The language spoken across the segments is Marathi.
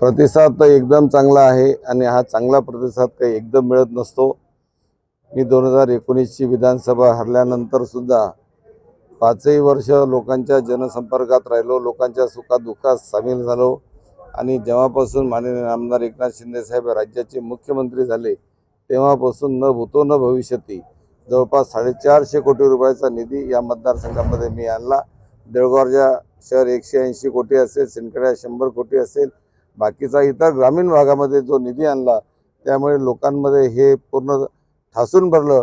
प्रतिसाद तर एकदम चांगला आहे आणि हा चांगला प्रतिसाद काही एकदम मिळत नसतो. मी दोन हजार एकोणीसची विधानसभा हरल्यानंतरसुद्धा पाचही वर्ष लोकांच्या जनसंपर्कात राहिलो लोकांच्या सुखादुःखात सामील झालो आणि जेव्हापासून माननीय आमदार एकनाथ शिंदेसाहेब राज्याचे मुख्यमंत्री झाले तेव्हापासून न भूतो न भविष्यती जवळपास साडेचारशे कोटी रुपयाचा निधी या मतदारसंघामध्ये मी आणला. देवगावच्या शहर एकशे ऐंशी कोटी असेल सिंदखेडा शंभर कोटी असेल बाकीचा इतर ग्रामीण भागामध्ये जो निधी आणला त्यामुळे लोकांमध्ये हे पूर्ण ठासून भरलं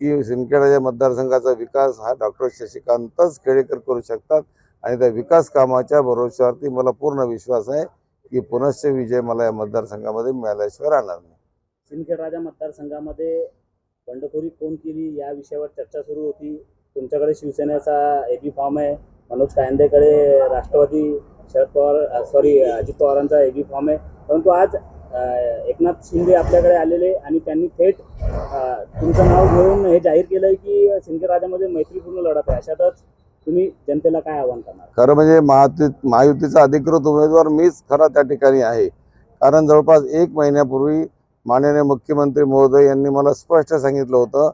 की सिंदखेडाच्या मतदारसंघाचा विकास हा डॉक्टर शशिकांतच खेडेकर करू शकतात आणि त्या विकास कामाच्या भरोश्यावरती मला पूर्ण विश्वास आहे की पुनश्च विजय मला या मतदारसंघामध्ये मिळाल्याशिवाय राहणार नाही. सिंदखेड राजा मतदारसंघामध्ये बंडखोरी कोण केली या विषयावर चर्चा सुरू होती. तुमच्याकडे शिवसेनेचा एबी फॉर्म आहे. मनोज कायंदेकडे राष्ट्रवादी शरद पवार सॉरी अजित पवारांचा एबी फॉर्म आहे. परंतु आज एकनाथ शिंदे आपल्याकडे आलेले आणि त्यांनी थेट तुमचं नाव घेऊन हे जाहीर केलं आहे की सिंदखेड राजामध्ये मैत्रीपूर्ण लढत आहे. अशातच तुम्ही जनतेला काय आव्हान करणार? खरं म्हणजे महाती महायुतीचा अधिकृत उमेदवार मीच खरा त्या ठिकाणी आहे. कारण जवळपास एक महिन्यापूर्वी माननीय मुख्यमंत्री महोदय यांनी मला स्पष्ट सांगितलं होतं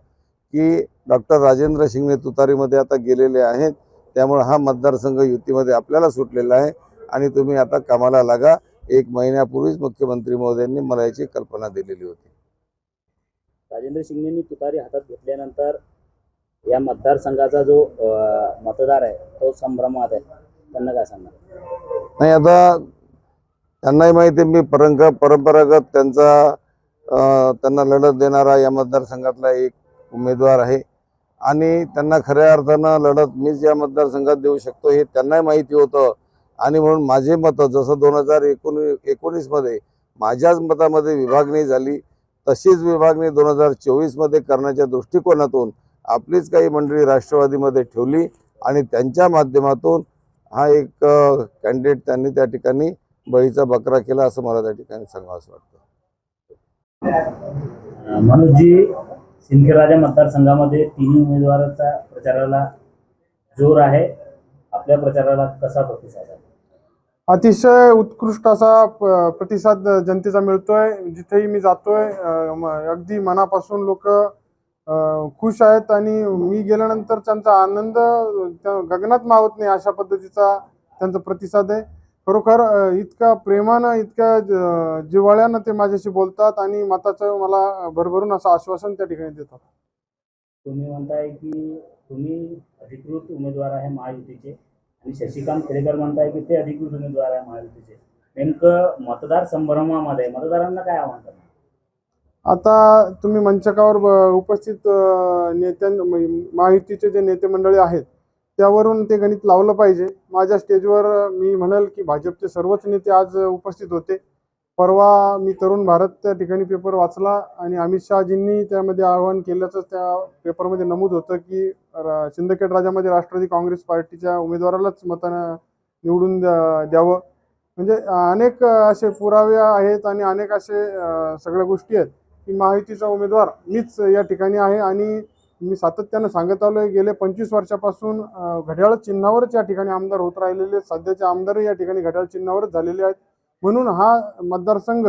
की डॉक्टर राजेंद्र शिंगणे तुतारीमध्ये आता गेलेले आहेत. त्यामुळे हा मतदारसंघ युतीमध्ये आपल्याला सुटलेला आहे. आणि तुम्ही आता कामाला लागा. एक महिन्यापूर्वीच मुख्यमंत्री महोदयांनी मला याची कल्पना दिलेली होती. राजेंद्र शिंगणेंनी तुतारी हातात घेतल्यानंतर या मतदारसंघाचा जो मतदार आहे तो संभ्रमात आहे. त्यांना काय सांगणार? नाही आता त्यांनाही माहिती आहे मी परंग परंपरागत त्यांचा त्यांना लढत देणारा या मतदारसंघातला एक उमेदवार आहे. आणि त्यांना खऱ्या अर्थानं लढत मीच या मतदारसंघात देऊ शकतो हे त्यांनाही माहिती होतं. आणि म्हणून माझे मतं जसं दोन हजार एकोणी एकोणीसमध्ये माझ्याच मतामध्ये विभागणी झाली तशीच विभागणी दोन हजार चोवीसमध्ये करण्याच्या दृष्टिकोनातून आपलीच काही मंडळी राष्ट्रवादीमध्ये ठेवली आणि त्यांच्या माध्यमातून हा एक कॅन्डिडेट त्यांनी त्या ठिकाणी बळीचा बकरा केला असं मला त्या ठिकाणी सांगावं असं वाटतं मनोजी सिंदखेडराजा मतदारसंघामध्ये तिन्ही उमेदवाराचा प्रचाराला जोर आहे. आपल्या प्रचाराला कसा प्रतिसाद आहे? अतिशय उत्कृष्ट असा प्रतिसाद जनतेचा मिळतोय. जिथेही मी जातोय अगदी मनापासून लोक खुश आहेत आणि मी गेल्यानंतर त्यांचा आनंद त्या गगनात मावत नाही अशा पद्धतीचा त्यांचा प्रतिसाद आहे. खरोखर इतका प्रेमानं इतक्या जिव्हाळ्यानं ते माझ्याशी बोलतात आणि मताचं मला भरभरून असं आश्वासन त्या ठिकाणी देतात. तुम्ही म्हणताय की तुम्ही अधिकृत उमेदवार आहे महायुतीचे. शशिकांत खेडेकर म्हणताय की ते अधिकृत उमेदवार आहे महायुतीचे. नेमकं मतदार संभ्रमामध्ये मतदारांना काय आव्हान करणार? आता तुम्ही मंचकावर उपस्थित अ, नेत्यां महायुतीचे जे नेते मंडळी आहेत त्यावरून ते गणित लावलं पाहिजे. माझ्या स्टेजवर मी म्हणेल की भाजपचे सर्वच नेते आज उपस्थित होते. परवा मी तरुण भारत त्या ठिकाणी पेपर वाचला आणि अमित शहाजींनी त्यामध्ये आवाहन केल्याचं त्या पेपरमध्ये नमूद होतं की रा- सिंदखेड राजामध्ये राष्ट्रवादी काँग्रेस पार्टीच्या उमेदवारालाच मतानं निवडून द्यावं. म्हणजे अनेक असे पुरावे आहेत आणि अनेक असे सगळ्या गोष्टी आहेत की महायुतीचा उमेदवार मीच या ठिकाणी आहे आणि मी सातत्यानं सांगत आलो आहे गेले पंचवीस वर्षापासून घड्याळ चिन्हावरच या ठिकाणी आमदार होत राहिलेले सध्याचे आमदारही या ठिकाणी घड्याळ चिन्हावरच झालेले आहेत. म्हणून हा मतदारसंघ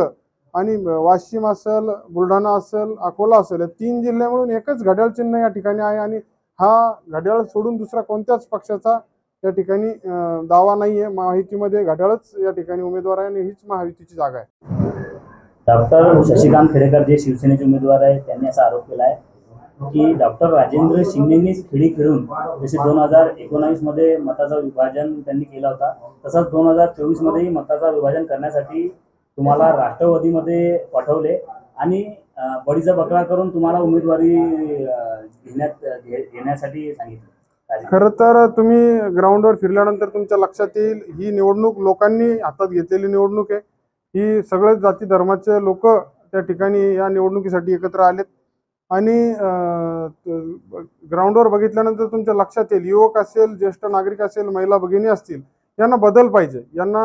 आणि वाशिम असेल बुलढाणा असेल अकोला असेल या तीन जिल्हे मिळून एकच घड्याळ चिन्ह या ठिकाणी आहे आणि हा घड्याळ सोडून दुसरा कोणत्याच पक्षाचा या ठिकाणी दावा नाही आहे महायुतीमध्ये घड्याळच या ठिकाणी उमेदवार आहे आणि हीच महायुतीची जागा आहे. डॉक्टर शशिकांत खेडेकर जे शिवसेनेचे उमेदवार आहेत त्यांनी असा आरोप केला आहे. की डॉक्टर राजेंद्र शिंदेनीच खेळी खेळून जसे दोन हजार एकोणावीसमध्ये मताचा विभाजन त्यांनी केला होता तसंच दोन हजार चोवीसमध्येही मताचा विभाजन करण्यासाठी तुम्हाला राष्ट्रवादीमध्ये पाठवले आणि बळीचा बकरा करून तुम्हाला उमेदवारी घेण्यात घेण्यासाठी सांगितलं. खरं तर तुम्ही ग्राउंडवर फिरल्यानंतर तुमच्या लक्षात येईल ही निवडणूक लोकांनी हातात घेतलेली निवडणूक आहे. ही सगळ्याच जाती धर्माचे लोक त्या ठिकाणी या निवडणुकीसाठी एकत्र आलेत. आणि ग्राउंडवर बघितल्यानंतर तुमच्या लक्षात येईल युवक असेल ज्येष्ठ नागरिक असेल महिला भगिनी असतील यांना बदल पाहिजे. यांना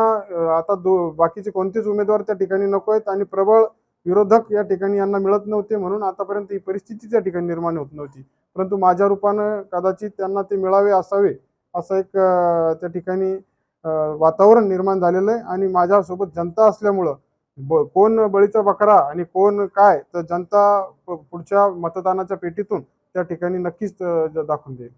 आता दो बाकीचे कोणतेच उमेदवार त्या ठिकाणी नको आहेत आणि प्रबळ विरोधक या ठिकाणी यांना मिळत नव्हते म्हणून आतापर्यंत ही परिस्थिती त्या ठिकाणी निर्माण होत नव्हती. परंतु माझ्या रूपानं कदाचित त्यांना ते मिळावे असावे असं एक त्या ठिकाणी वातावरण निर्माण झालेलं आहे. आणि माझ्यासोबत जनता असल्यामुळं ब कोण बळीचा बकरा आणि कोण काय तर जनता पुढच्या मतदानाच्या पेटीतून त्या ठिकाणी नक्कीच दाखवून देईल.